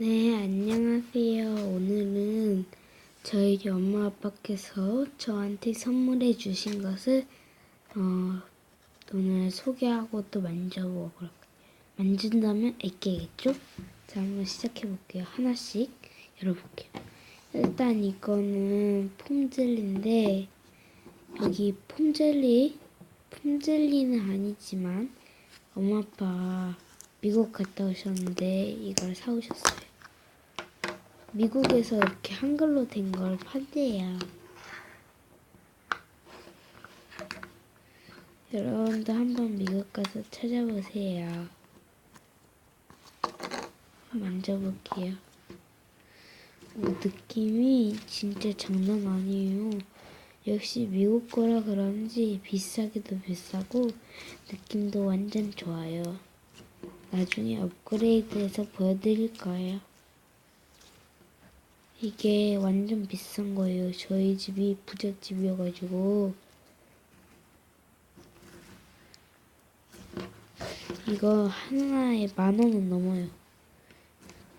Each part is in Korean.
네, 안녕하세요. 오늘은 저희 엄마 아빠께서 저한테 선물해 주신 것을 어, 오늘 소개하고 또 만져보고. 만진다면 애깨겠죠? 자, 한번 시작해 볼게요. 하나씩 열어볼게요. 일단 이거는 폼젤리인데 여기 폼젤리, 폼젤리는 아니지만 엄마 아빠 미국 갔다 오셨는데 이걸 사오셨어요. 미국에서 이렇게 한글로 된 걸 판대요. 여러분도 한번 미국 가서 찾아보세요. 만져볼게요. 오, 느낌이 진짜 장난 아니에요. 역시 미국 거라 그런지 비싸기도 비싸고 느낌도 완전 좋아요. 나중에 업그레이드해서 보여드릴 거예요. 이게 완전 비싼 거예요. 저희 집이 부잣집이어가지고 이거 하나에 만 원은 넘어요.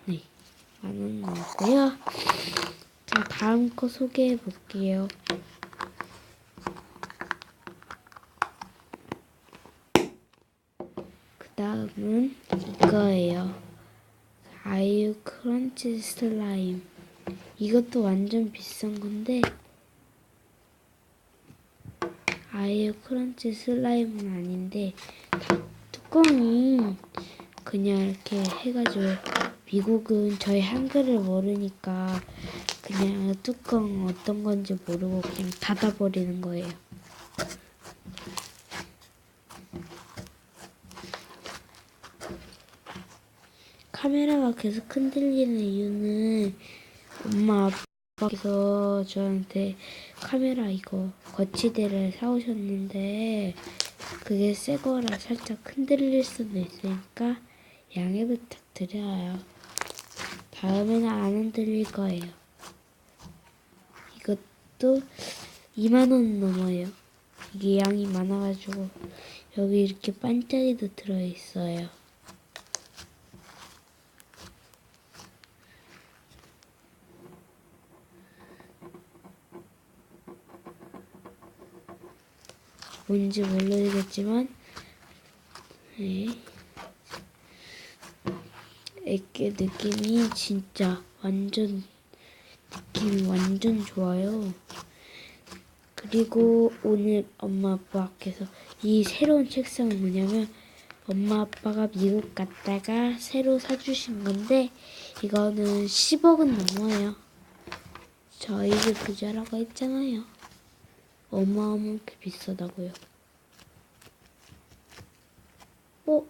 네, 만 원 넘고요. 자, 다음 거 소개해 볼게요. 그 다음은 이거예요. 아이유 크런치 슬라임. 이것도 완전 비싼 건데, 아이유 크런치 슬라임은 아닌데, 다 뚜껑이 그냥 이렇게 해가지고, 미국은 저희 한글을 모르니까 그냥 뚜껑 어떤 건지 모르고 그냥 닫아버리는 거예요. 카메라가 계속 흔들리는 이유는 엄마 아빠께서 저한테 카메라 이거 거치대를 사오셨는데 그게 새 거라 살짝 흔들릴 수도 있으니까 양해 부탁드려요. 다음에는 안 흔들릴 거예요. 이것도 2만 원 넘어요. 이게 양이 많아가지고 여기 이렇게 반짝이도 들어있어요. 뭔지 모르겠지만 네. 애게 느낌이 진짜 완전 느낌이 완전 좋아요. 그리고 오늘 엄마 아빠께서 이 새로운 책상은 뭐냐면 엄마 아빠가 미국 갔다가 새로 사주신 건데 이거는 10억은 넘어요. 저희 집 부자라고 했잖아요. 어마어마하게 비싸다고요. 어?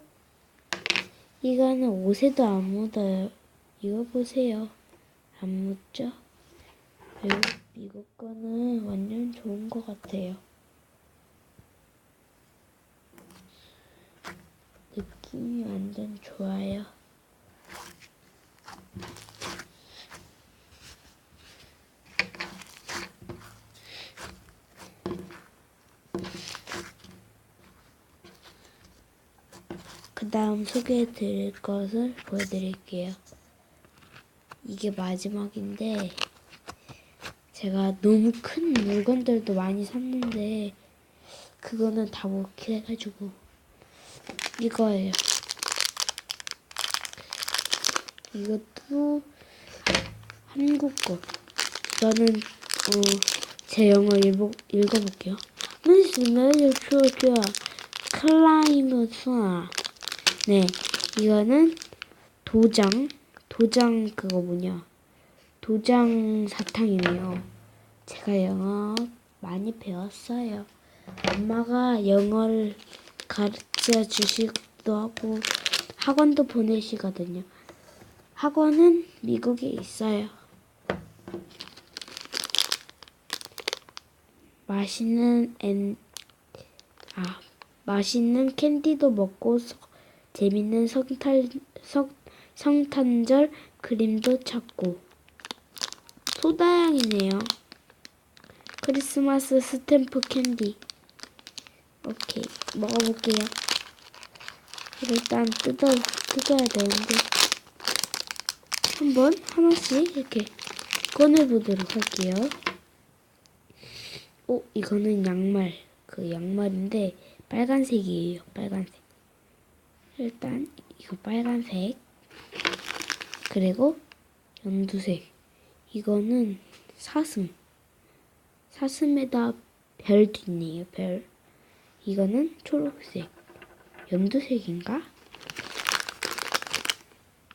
이거는 옷에도 안 묻어요. 이거 보세요. 안 묻죠? 미국, 미국 거는 완전 좋은 것 같아요. 느낌이 완전 좋아요. 다음 소개해 드릴 것을 보여드릴게요. 이게 마지막인데, 제가 너무 큰 물건들도 많이 샀는데, 그거는 다 먹게 해가지고, 이거예요. 이것도 한국 거. 저는, 어, 제 영어 읽어, 읽어볼게요. 무슨 말이야, 클라이머스. 네, 이거는 도장, 도장 그거 뭐냐, 도장 사탕이네요. 제가 영어 많이 배웠어요. 엄마가 영어를 가르쳐 주시기도 하고 학원도 보내시거든요. 학원은 미국에 있어요. 맛있는 엔, 아, 맛있는 캔디도 먹고 서- 재밌는 성탄, 성, 성탄절 그림도 찾고 소다향이네요. 크리스마스 스탬프 캔디. 오케이 먹어볼게요. 일단 뜯어 뜯어야 되는데 한번 하나씩 이렇게 꺼내보도록 할게요. 오, 이거는 양말. 그 양말인데 빨간색이에요. 빨간색. 일단 이거 빨간색. 그리고 연두색. 이거는 사슴. 사슴에다 별도 있네요. 별. 이거는 초록색. 연두색인가?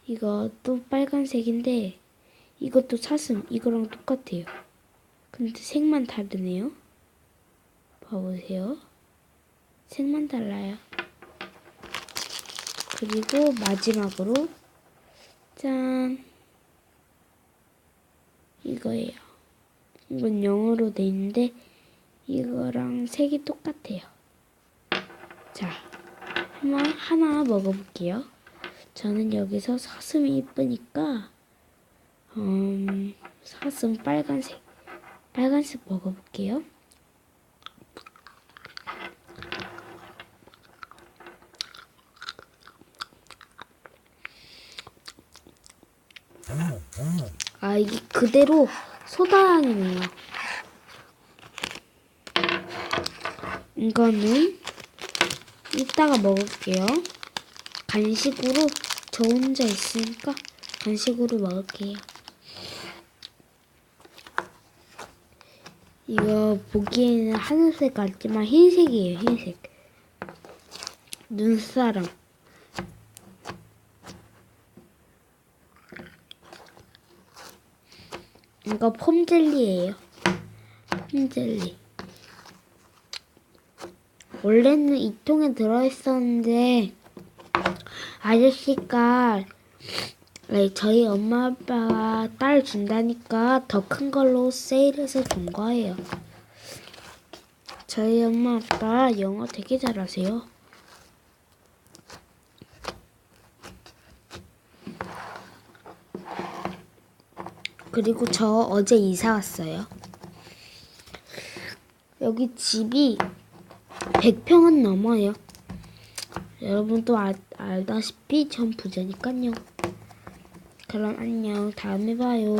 이것도 빨간색인데 이것도 사슴 이거랑 똑같아요. 근데 색만 다르네요. 봐보세요. 색만 달라요. 그리고 마지막으로 짠 이거예요. 이건 영어로 돼 있는데 이거랑 색이 똑같아요. 자, 한번 하나 먹어볼게요. 저는 여기서 사슴이 이쁘니까 음, 사슴 빨간색 빨간색 먹어볼게요. 아 이게 그대로 소다향이네요. 이거는 이따가 먹을게요. 간식으로 저 혼자 있으니까 간식으로 먹을게요. 이거 보기에는 하늘색 같지만 흰색이에요, 흰색. 눈사람. 이거 폼젤리예요. 폼젤리. 원래는 이 통에 들어있었는데 아저씨가 네, 저희 엄마 아빠가 딸 준다니까 더 큰 걸로 세일해서 준 거예요. 저희 엄마 아빠 영어 되게 잘하세요. 그리고 저 어제 이사 왔어요. 여기 집이 100평은 넘어요. 여러분도 아, 알다시피 전 부자니까요. 그럼 안녕. 다음에 봐요.